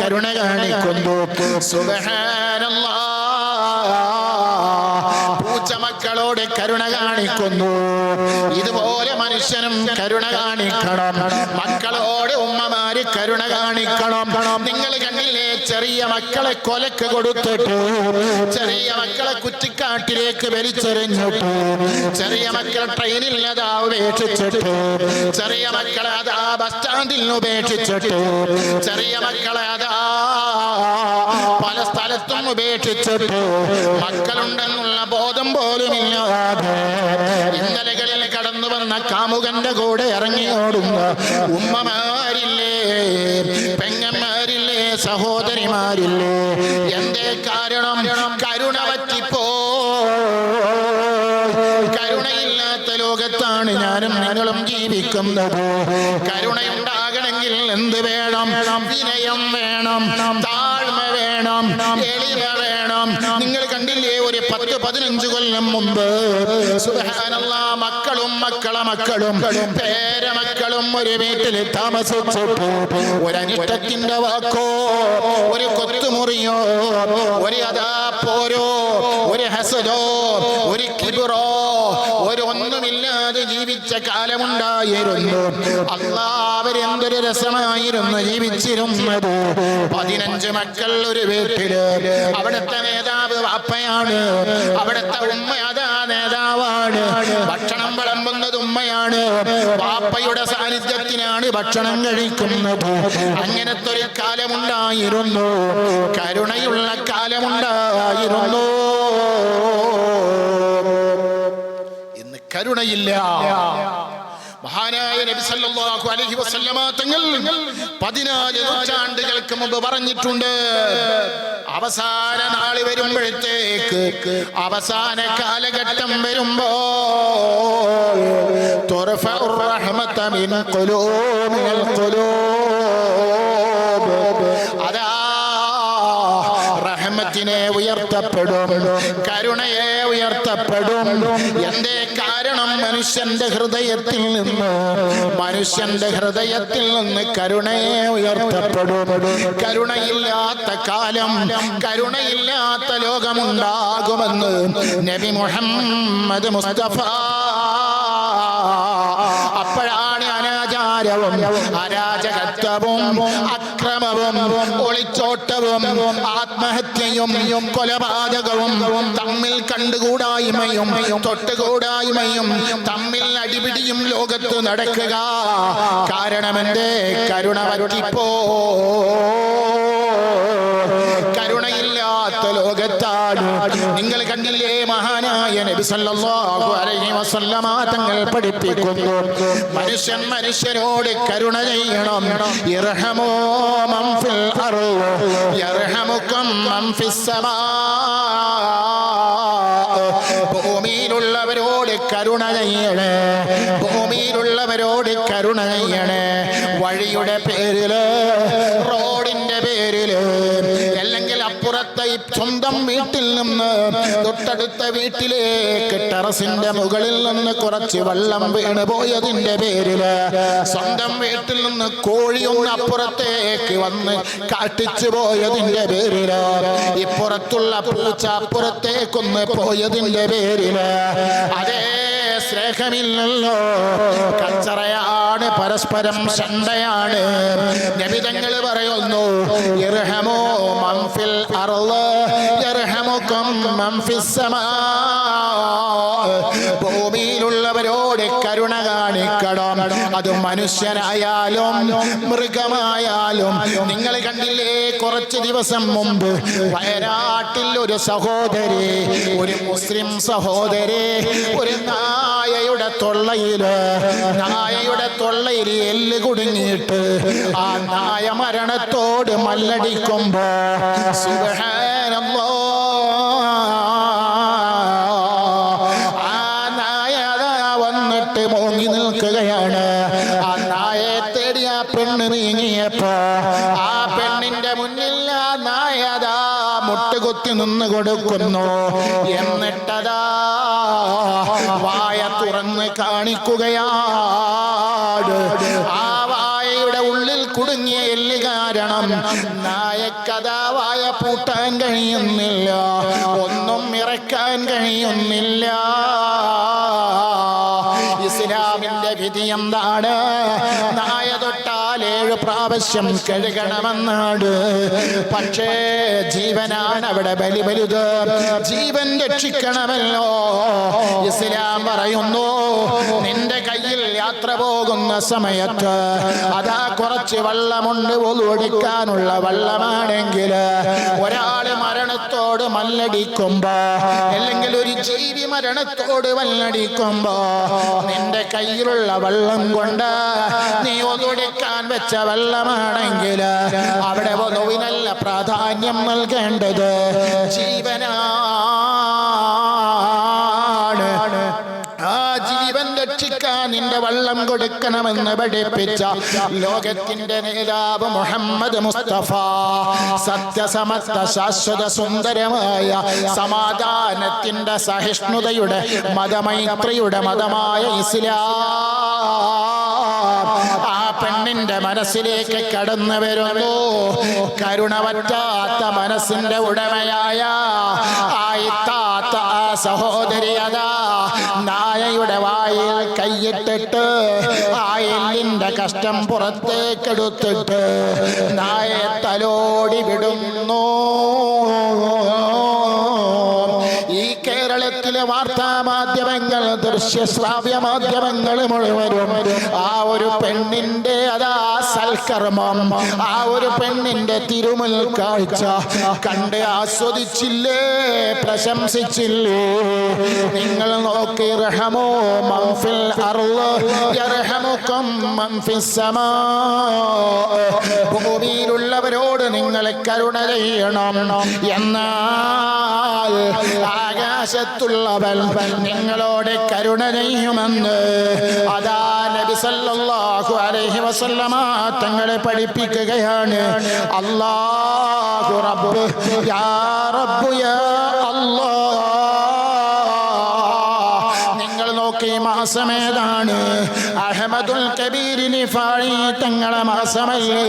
കരുണ കാണിക്കുന്നു സുബ്ഹാനല്ലാ പൂച്ച മക്കളോട് കരുണ കാണിക്കുന്നു ഇതുപോലെ മനുഷ്യനും കരുണ കാണിക്കണം മക്കളോട് ഉമ്മമാര് കരുണ കാണിക്കണം. നിങ്ങൾ കണ്ടില്ലേ ചെറിയ മക്കളെ കൊലക്ക് കൊടുത്തിട്ട്. ചെറിയ മക്കളെ കുറ്റിക്കാട്ടിലേക്ക് വലിച്ചെറിഞ്ഞിട്ട്. ചെറിയ മക്കളെ ട്രെയിനിൽ അതാ ഉപേക്ഷിച്ചിട്ട്. ചെറിയ മക്കളെ അതാ ബസ് സ്റ്റാൻഡിൽ ഉപേക്ഷിച്ചിട്ട്. ചെറിയ മക്കളെ അതാ പല സ്ഥലത്തും ഉപേക്ഷിച്ചിട്ട്. മക്കളുണ്ടെന്നുള്ള ബോധം പോലും ഇല്ലാതെ ഇന്നലകളിൽ കടന്നു വന്ന കാമുകന്റെ കൂടെ ഇറങ്ങിയോടുന്ന ഉമ്മമാരില്ലേ പെങ്ങന്മാരില്ലേ സഹോദരിമാരില്ലേ? എന്തേ കാരണം? കരുണ പറ്റിപ്പോ? കരുണയില്ലാത്ത ലോകത്താണ് ഞാനും നിങ്ങളും ജീവിക്കുന്നത്. കരുണയുണ്ടാകണമെങ്കിൽ എന്ത് വേണം? വിനയം വേണം താഴ്മ വേണം എളിമ വേണം. നിങ്ങൾ കണ്ടില്ലേ ഒരു പത്ത് പതിനഞ്ച് കൊല്ലം മുമ്പ്? സുബ്ഹാനല്ലാ മക്കളും മക്കളെ മക്കളും പേരമക്കളും ഒരു വീട്ടിൽ താമസിച്ചു. ഒരു അനിഷ്ടത്തിന്റെ വാക്കോ ഒരു കൊത്തുമുറിയോ ഒരു അതാ പോരോ ഒരു ഹസലോ ഒരു കിബിറോ ഒരു ഒന്നുമില്ലാതെ ജീവിച്ച കാലമുണ്ടായിരുന്നു. അള്ളാവരെന്തൊരു രസമായിരുന്നു ജീവിച്ചിരുന്നത്. പതിനഞ്ച് മക്കൾ ഒരു വീട്ടിൽ. അവിടുത്തെ നേതാവ് വാപ്പയാണ്. അവിടുത്തെ ഉമ്മ അതാ നേതാവാണ്. ഭക്ഷണം വിളമ്പുന്നത് ഉമ്മയാണ് പാപ്പയുടെ സാന്നിധ്യത്തിനാണ് ഭക്ഷണം കഴിക്കുന്നത്. അങ്ങനത്തെ ഒരു കാലമുണ്ടായിരുന്നു. കരുണയുള്ള കാലമുണ്ടായിരുന്നു. ഇന്ന് കരുണയില്ല. മഹാനായ നബി സല്ലല്ലാഹു അലൈഹി വസല്ലമ തങ്ങൾ പതിനാല് നൂറ്റാണ്ടുകൾക്ക് മുമ്പ് പറഞ്ഞിട്ടുണ്ട്. അവസാന നാൾ വരുമ്പോഴത്തേക്ക് അവസാന കാലഘട്ടം വരുമ്പോ മിൻ ഖുലൂബിൽ ഖുലൂബ് അതാ റഹ്മത്തിനെ ഉയർത്തപ്പെടും കരുണയെ ഉയർത്തപ്പെടും. എന്തേ കാരണം മനുഷ്യന്റെ ഹൃദയത്തിൽ നിന്ന്? മനുഷ്യന്റെ ഹൃദയത്തിൽ നിന്ന് കരുണയെ ഉയർത്തപ്പെടും. കരുണയില്ലാത്ത കാലം കരുണയില്ലാത്ത ലോകമുണ്ടാകുമെന്ന് നബി മുഹമ്മദ് മുസ്തഫ അനാചാരവും അരാജകത്വവും അക്രമവും ഒളിച്ചോട്ടവും ആത്മഹത്യയും കൊലപാതകവും തമ്മിൽ കണ്ടുകൂടായ്മയും തൊട്ടുകൂടായ്മയും തമ്മിൽ അടിപിടിയും ലോകത്ത് നടക്കുക. കാരണമെന്റെ കരുണ പറ്റിപ്പോ കരുണയില്ലാത്ത ലോകത്താണ്. നിങ്ങൾ കണ്ടില്ലേ മഹാനായ നബി സല്ലല്ലാഹു അലൈഹി വസല്ലമ തങ്ങൾ പഠിപ്പിക്കുന്നു. മനുഷ്യൻ മനുഷ്യരോട് കരുണ ചെയ്യണം. ഇർഹമോ മൻ ഫിൽ അർൾ യർഹമുക്കും മൻ ഫിസ് സമാ. ഭൂമിയിലുള്ളവരോട് കരുണ ചെയ്യണേ. ഭൂമിയിലുള്ളവരോട് കരുണ ചെയ്യണേ. വഴിയുടെ പേരിൽ അപ്പുറത്തെ സ്വന്തം വീട്ടിൽ നിന്ന് തൊട്ടടുത്ത വീട്ടിലേക്ക് ടെറസിന്റെ മുകളിൽ നിന്ന് കുറച്ച് വെള്ളം വീണ് പോയതിന്റെ പേരിൽ സ്വന്തം വീട്ടിൽ നിന്ന് കോഴിയൊന്ന് അപ്പുറത്തേക്ക് വന്ന് കാട്ടിച്ചു പോയതിന്റെ പേരിൽ ഇപ്പുറത്തുള്ള പൂച്ച അപ്പുറത്തേക്കൊന്ന് പോയതിന്റെ പേരിൽ. അതേ സ്നേഹമില്ലല്ലോ. കച്ചറയാണ് പരസ്പരം ശണ്ടയാണ്. നബിതങ്ങൾ പറയുന്നു ഇർഹമോ മംഫിൽ അർൾ ഇർഹമുക്കും മംഫിസ് സമാ അത് മനുഷ്യനായാലും മൃഗമായാലും. നിങ്ങൾ കണ്ടില്ലേ കുറച്ച് ദിവസം മുമ്പ് വയനാട്ടിൽ ഒരു സഹോദരി ഒരു മുസ്ലിം സഹോദരി ഒരു നായയുടെ തൊള്ളയിൽ നായയുടെ തൊള്ളയിൽ എല്ല് കുടുങ്ങിയിട്ട് ആ നായ മരണത്തോട് മല്ലടിക്കുമ്പോ പെണ്ണ് നീങ്ങിയപ്പോ ആ പെണ്ണിന്റെ മുന്നിൽ ആ നായ അതാ മുട്ടുകുത്തി നിന്ന് കൊടുക്കുന്നു. എന്നിട്ടതാ വായ തുറന്ന് കാണിക്കുകയാട് ആ വായയുടെ ഉള്ളിൽ കുടുങ്ങിയ എല്ല് കാരണം നായക്കഥാ വായ പൂട്ടാൻ കഴിയുന്നില്ല. ഒന്നും ഇറക്കാൻ കഴിയുന്നില്ല. ഇസ്ലാമിന്റെ വിധി എന്താണ്? നായ തൊട്ടാൽ ഏഴ് പ്രാവശ്യം കഴുകണമെന്നാണ്. പക്ഷേ ജീവനാണ് അവിടെ ബലി വലുത്. ജീവൻ രക്ഷിക്കണമല്ലോ. ഇസ്ലാം പറയുന്നു യാത്ര പോകുന്ന സമയത്ത് അതാ കുറച്ച് വള്ളമുണ്ട് ഒതുവടിക്കാനുള്ള വെള്ളമാണെങ്കിൽ ഒരാൾ മരണത്തോട് മല്ലടിക്കുമ്പോ അല്ലെങ്കിൽ ഒരു ജീവി മരണത്തോട് മല്ലടിക്കുമ്പോ നിന്റെ കയ്യിലുള്ള വള്ളം കൊണ്ട് നീ ഒതുവടിക്കാൻ വെച്ച വെള്ളമാണെങ്കിൽ അവിടെ വധുവിനല്ല പ്രാധാന്യം നൽകേണ്ടത് ജീവനാണ് രക്ഷിക്കാൻ നിന്റെ വള്ളം കൊടുക്കണമെന്ന് പഠിപ്പിച്ച ലോകത്തിന്റെ നേതാവ് മുഹമ്മദ് മുസ്തഫ. സത്യസമത്വ ശാശ്വത സുന്ദരമായ സമാധാനത്തിന്റെ സഹിഷ്ണുതയുടെ മതമൈത്രിയുടെ മതമായ ഇസ്ലാം ആ പെണ്ണിന്റെ മനസ്സിലേക്ക് കടന്നു വരുന്നു. കരുണവറ്റാത്ത മനസ്സിന്റെ ഉടമയായ ആ ഇത്താത്ത ആ സഹോദരി അതാ നായയുടെ വായിൽ കൈയിട്ടിട്ട് ആ കഷ്ടം പുറത്തേക്കെടുത്തിട്ട് നായ തലോടി വിടുന്നു. വാർത്താ മാധ്യമങ്ങൾ ദൃശ്യശ്രാവ്യ മാധ്യമങ്ങൾ മുഴുവനും ആ ഒരു പെണ്ണിന്റെ അതാ സൽക്കർമ്മം ആ ഒരു പെണ്ണിന്റെ തിരുമൽ കാഴ്ച കണ്ട് ആസ്വദിച്ചില്ലേ പ്രശംസിച്ചില്ലേ? നിങ്ങൾ നോക്കി റഹമോ മംഫിൽ ഭൂമിയിലുള്ളവരോട് നിങ്ങൾ കരുണ ചെയ്യണം. എന്നാൽ ആകാശത്തുള്ളവൻ നിങ്ങളോട് കരുണ ചെയ്യുമെന്ന് അതാ നബി സല്ലല്ലാഹു അലൈഹി വസല്ലമ തങ്ങളെ പഠിപ്പിക്കുകയാണ്. അല്ലാഹു റബ്ബ് യാ റബ്ബു യാ അല്ലാഹ്. നിങ്ങൾ നോക്കി ഈ മാസം ഏതാണ്? അഹമ്മദുൽ കബീരിനി ഫാഴി തങ്ങളെ മാസമല്ലേ?